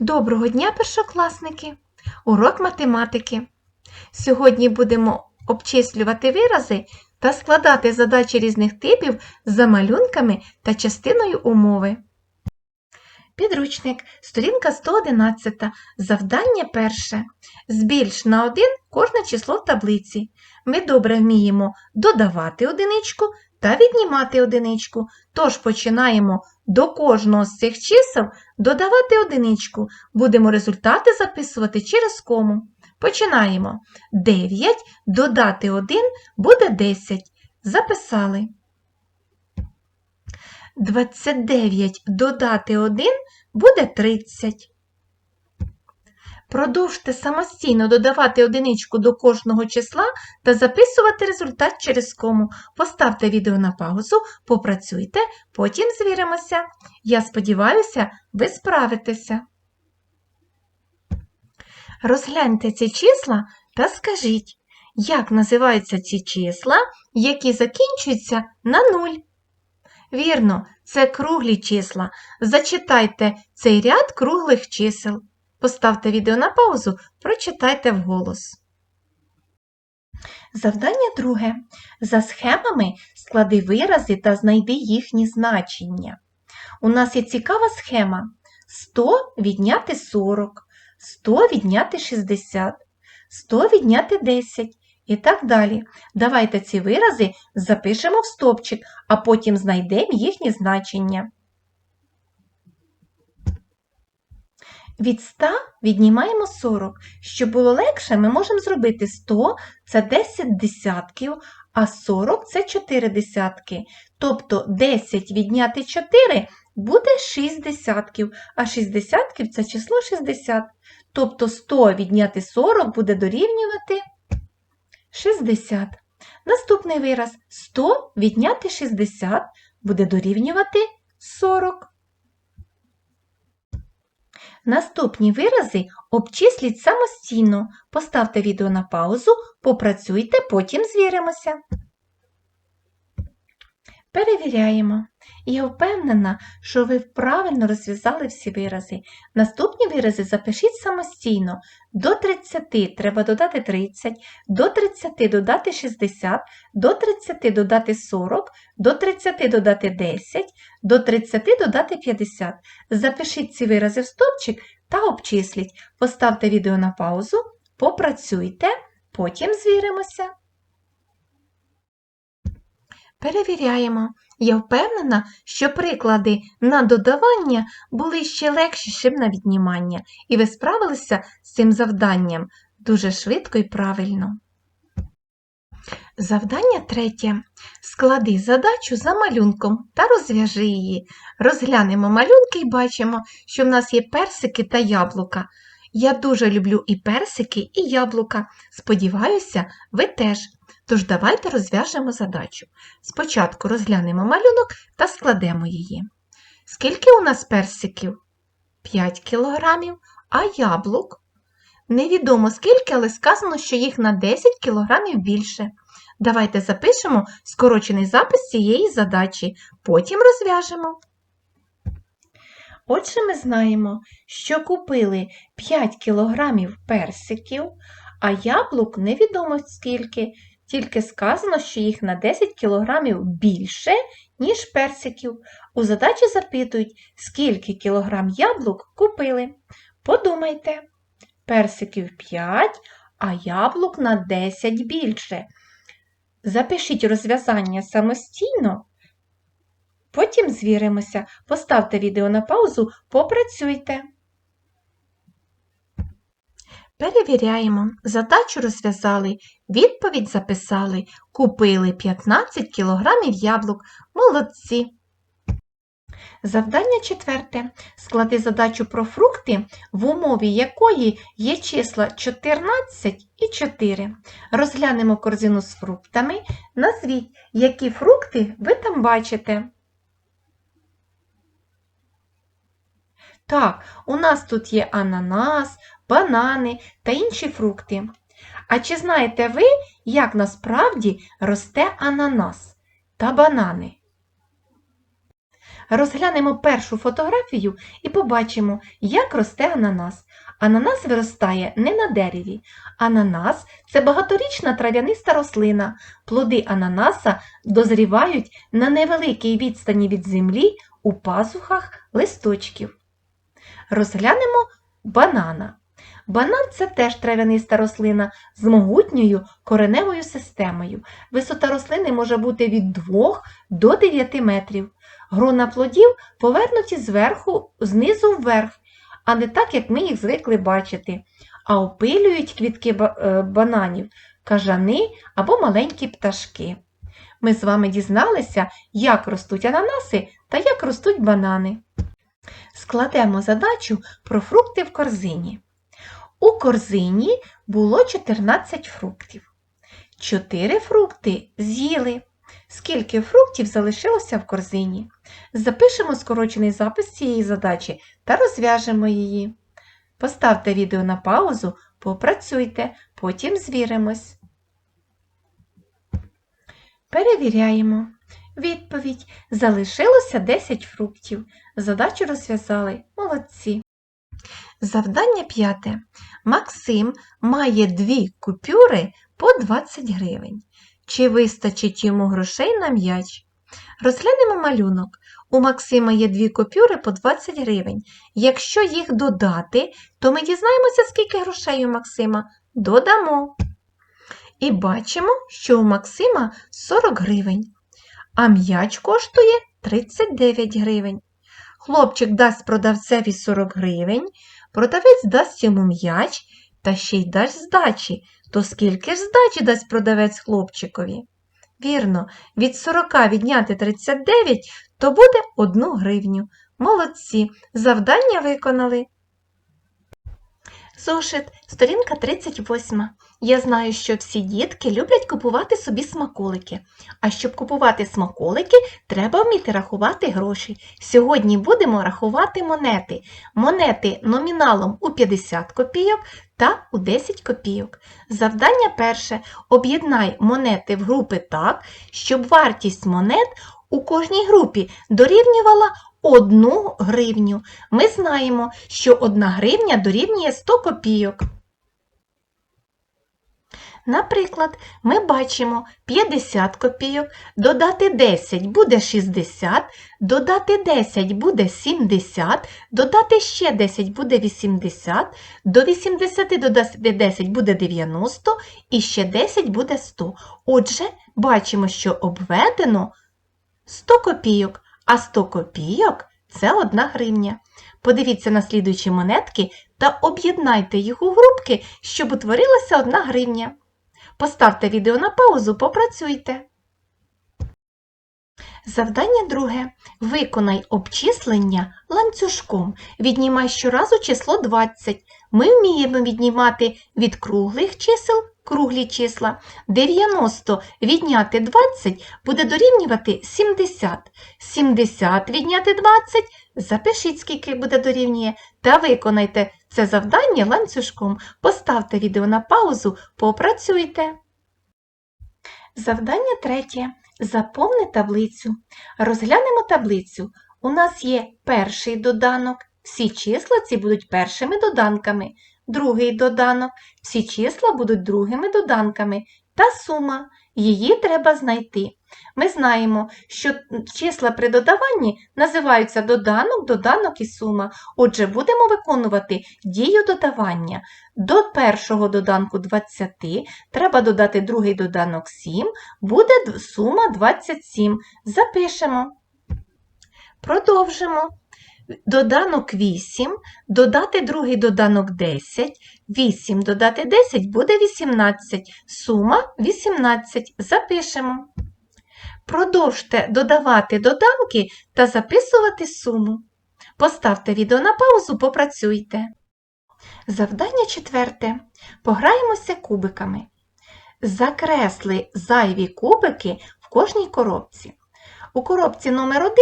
Доброго дня, першокласники! Урок математики. Сьогодні будемо обчислювати вирази та складати задачі різних типів за малюнками та частиною умови. Підручник, сторінка 111, завдання перше. Збільш на 1 кожне число в таблиці. Ми добре вміємо додавати одиничку та віднімати одиничку, тож починаємо до кожного з цих чисел додавати одиничку. Будемо результати записувати через кому. Починаємо. 9 додати 1 буде 10. Записали. 29 додати 1 буде 30. Продовжте самостійно додавати одиничку до кожного числа та записувати результат через кому. Поставте відео на паузу, попрацюйте, потім звіримося. Я сподіваюся, ви справитеся. Розгляньте ці числа та скажіть, як називаються ці числа, які закінчуються на 0. Вірно, це круглі числа. Зачитайте цей ряд круглих чисел. Поставте відео на паузу, прочитайте вголос. Завдання друге. За схемами склади вирази та знайди їхні значення. У нас є цікава схема. 100 відняти 40, 100 відняти 60, 100 відняти 10 і так далі. Давайте ці вирази запишемо в стопчик, а потім знайдемо їхні значення. Від 100 віднімаємо 40. Щоб було легше, ми можемо зробити 100 – це 10 десятків, а 40 – це 4 десятки. Тобто 10 відняти 4 буде 6 десятків, а 6 десятків – це число 60. Тобто 100 відняти 40 буде дорівнювати 60. Наступний вираз 100 відняти 60 буде дорівнювати 40. Наступні вирази обчисліть самостійно. Поставте відео на паузу, попрацюйте, потім звіримося. Перевіряємо. Я впевнена, що ви правильно розв'язали всі вирази. Наступні вирази запишіть самостійно. До 30 треба додати 30, до 30 додати 60, до 30 додати 40, до 30 додати 10, до 30 додати 50. Запишіть ці вирази в стопчик та обчисліть. Поставте відео на паузу, попрацюйте, потім звіримося. Перевіряємо. Я впевнена, що приклади на додавання були ще легші, ніж на віднімання, і ви справилися з цим завданням дуже швидко і правильно. Завдання третє. Склади задачу за малюнком та розв'яжи її. Розглянемо малюнки і бачимо, що в нас є персики та яблука. Я дуже люблю і персики, і яблука. Сподіваюся, ви теж. Тож давайте розв'яжемо задачу. Спочатку розглянемо малюнок та складемо її. Скільки у нас персиків? 5 кілограмів, а яблук? Невідомо скільки, але сказано, що їх на 10 кілограмів більше. Давайте запишемо скорочений запис цієї задачі, потім розв'яжемо. Отже, ми знаємо, що купили 5 кілограмів персиків, а яблук невідомо скільки, тільки сказано, що їх на 10 кілограмів більше, ніж персиків. У задачі запитують, скільки кілограм яблук купили. Подумайте, персиків 5, а яблук на 10 більше. Запишіть розв'язання самостійно, потім звіримося. Поставте відео на паузу, попрацюйте. Перевіряємо. Задачу розв'язали, відповідь записали. Купили 15 кілограмів яблук. Молодці. Завдання четверте. Склади задачу про фрукти, в умові якої є числа 14 і 4. Розглянемо корзину з фруктами. Назвіть, які фрукти ви там бачите. Так, у нас тут є ананас, банани та інші фрукти. А чи знаєте ви, як насправді росте ананас та банани? Розглянемо першу фотографію і побачимо, як росте ананас. Ананас виростає не на дереві. Ананас це багаторічна трав'яниста рослина. Плоди ананаса дозрівають на невеликій відстані від землі у пазухах листочків. Розглянемо банана. Банан це теж трав'яниста рослина з могутньою кореневою системою. Висота рослини може бути від 2 до 9 метрів. Грона плодів повернуті зверху, знизу вверх, а не так, як ми їх звикли бачити, а опилюють квітки е, бананів кажани або маленькі пташки. Ми з вами дізналися, як ростуть ананаси та як ростуть банани. Складемо задачу про фрукти в корзині. У корзині було 14 фруктів. 4 фрукти з'їли. Скільки фруктів залишилося в корзині? Запишемо скорочений запис цієї задачі та розв'яжемо її. Поставте відео на паузу, попрацюйте, потім звіримось. Перевіряємо. Відповідь. Залишилося 10 фруктів. Задачу розв'язали. Молодці. Завдання п'яте. Максим має дві купюри по 20 гривень. Чи вистачить йому грошей на м'яч? Розглянемо малюнок. У Максима є дві купюри по 20 гривень. Якщо їх додати, то ми дізнаємося, скільки грошей у Максима. Додамо. І бачимо, що у Максима 40 гривень, а м'яч коштує 39 гривень. Хлопчик дасть продавцеві 40 гривень, продавець дасть йому м'яч та ще й дасть здачі. То скільки ж здачі дасть продавець хлопчикові? Вірно, від 40 відняти 39, то буде 1 гривню. Молодці, завдання виконали. Зошит, сторінка 38. Я знаю, що всі дітки люблять купувати собі смаколики. А щоб купувати смаколики, треба вміти рахувати гроші. Сьогодні будемо рахувати монети. Монети номіналом у 50 копійок та у 10 копійок. Завдання перше. Об'єднай монети в групи так, щоб вартість монет у кожній групі дорівнювала 1 гривню. Ми знаємо, що 1 гривня дорівнює 100 копійок. Наприклад, ми бачимо 50 копійок, додати 10 буде 60, додати 10 буде 70, додати ще 10 буде 80, до 80 додати 10 буде 90 і ще 10 буде 100. Отже, бачимо, що обведено 100 копійок, а 100 копійок це 1 гривня. Подивіться на слідуючі монетки та об'єднайте їх у групки, щоб утворилася 1 гривня. Поставте відео на паузу, попрацюйте. Завдання друге. Виконай обчислення ланцюжком. Віднімай щоразу число 20. Ми вміємо віднімати від круглих чисел круглі числа. 90 відняти 20 буде дорівнювати 70. 70 відняти 20 запишіть, скільки буде дорівнює, та виконайте це завдання ланцюжком. Поставте відео на паузу, попрацюйте. Завдання третє. Заповни таблицю. Розглянемо таблицю. У нас є перший доданок. Всі числа ці будуть першими доданками. Другий доданок. Всі числа будуть другими доданками. Та сума. Її треба знайти. Ми знаємо, що числа при додаванні називаються доданок, доданок і сума. Отже, будемо виконувати дію додавання. До першого доданку 20 треба додати другий доданок 7, буде сума 27. Запишемо. Продовжимо. Доданок 8, додати другий доданок 10, 8 додати 10 буде 18, сума 18. Запишемо. Продовжте додавати доданки та записувати суму. Поставте відео на паузу, попрацюйте. Завдання четверте. Пограємося кубиками. Закресли зайві кубики в кожній коробці. У коробці номер 1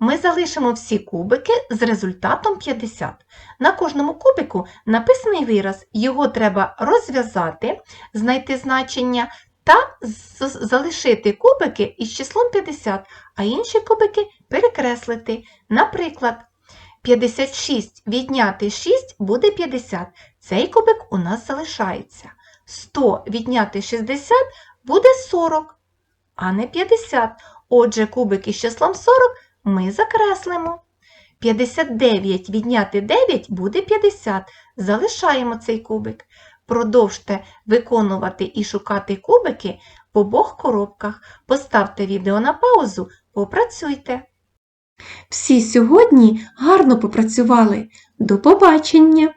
ми залишимо всі кубики з результатом 50. На кожному кубику написаний вираз, його треба розв'язати, знайти значення та залишити кубики із числом 50, а інші кубики перекреслити. Наприклад, 56 відняти 6 буде 50. Цей кубик у нас залишається. 100 відняти 60 буде 40, а не 50. Отже, кубик із числом 40 ми закреслимо. 59 відняти 9 буде 50. Залишаємо цей кубик. Продовжте виконувати і шукати кубики в обох коробках. Поставте відео на паузу, попрацюйте. Всі сьогодні гарно попрацювали. До побачення!